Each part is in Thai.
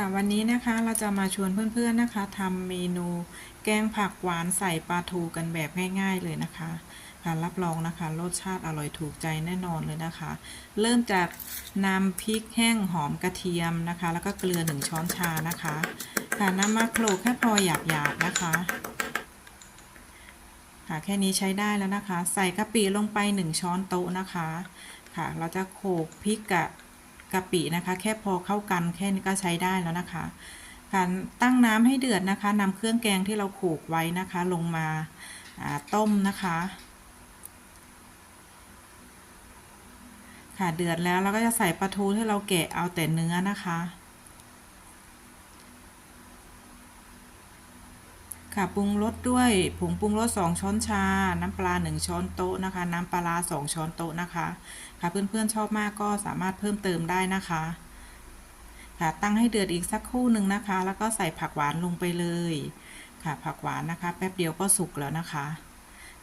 ค่ะวันนี้นะคะเราจะมาชวนเพื่อนๆนะคะทำเมนูแกงผักหวานใส่ปลาทูกันแบบง่าย ๆเลยนะคะค่ะรับรองนะคะรสชาติอร่อยถูกใจแน่นอนเลยนะคะ เริ่มจากนำพริกแห้งหอมกระเทียมนะคะ แล้วก็เกลือหนึ่งช้อนชานะคะค่ะนำมาโขลกแค่พอหยาบๆนะคะค่ะแค่นี้ใช้ได้แล้วนะคะ ใส่กะปิลงไป 1 ช้อนโต๊ะนะคะค่ะ เราจะโขลกพริกกับ กะปินะคะ แค่พอเข้ากันแค่นี้ก็ใช้ได้แล้วนะคะ การตั้งน้ำให้เดือดนะคะนำเครื่องแกงที่เราโขกไว้นะคะ ลงมาต้มนะคะ ค่ะเดือดแล้วเราก็จะใส่ปลาทูที่เราแกะเอาแต่เนื้อนะคะ ค่ะปรุงรสด้วยผงปรุงรส2ช้อนชา น้ำปลา 1 ช้อนโต๊ะนะคะ น้ำปลา 2 ช้อนโต๊ะนะคะ ค่ะเพื่อนๆชอบมากก็สามารถเพิ่มเติมได้นะคะ ค่ะตั้งให้เดือดอีกสักครู่หนึ่งนะคะ แล้วก็ใส่ผักหวานลงไปเลย ค่ะผักหวานนะคะ แป๊บเดียวก็สุกแล้วนะคะ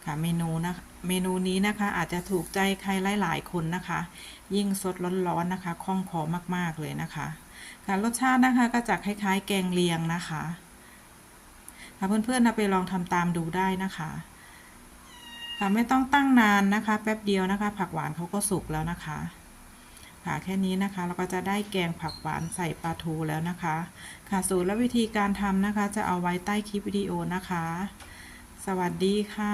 ค่ะเมนูนะเมนูนี้นะคะอาจจะถูกใจใครหลายๆคนนะคะ ยิ่งสดร้อนๆนะคะคล่องคอมากๆเลยนะคะ ค่ะรสชาตินะคะก็จะคล้ายๆ แกงเลียงนะคะ เพื่อนๆนะไปลองทำตามดูได้นะคะค่ะไม่ต้องตั้งนานนะคะ แป๊บเดียวนะคะ ผักหวานเขาก็สุกแล้วนะคะค่ะแค่นี้นะคะเราก็จะได้แกงผักหวานใส่ปลาทูแล้วนะคะ ค่ะสูตรและวิธีการทำนะคะ จะเอาไว้ใต้คลิปวิดีโอนะคะ สวัสดีค่ะ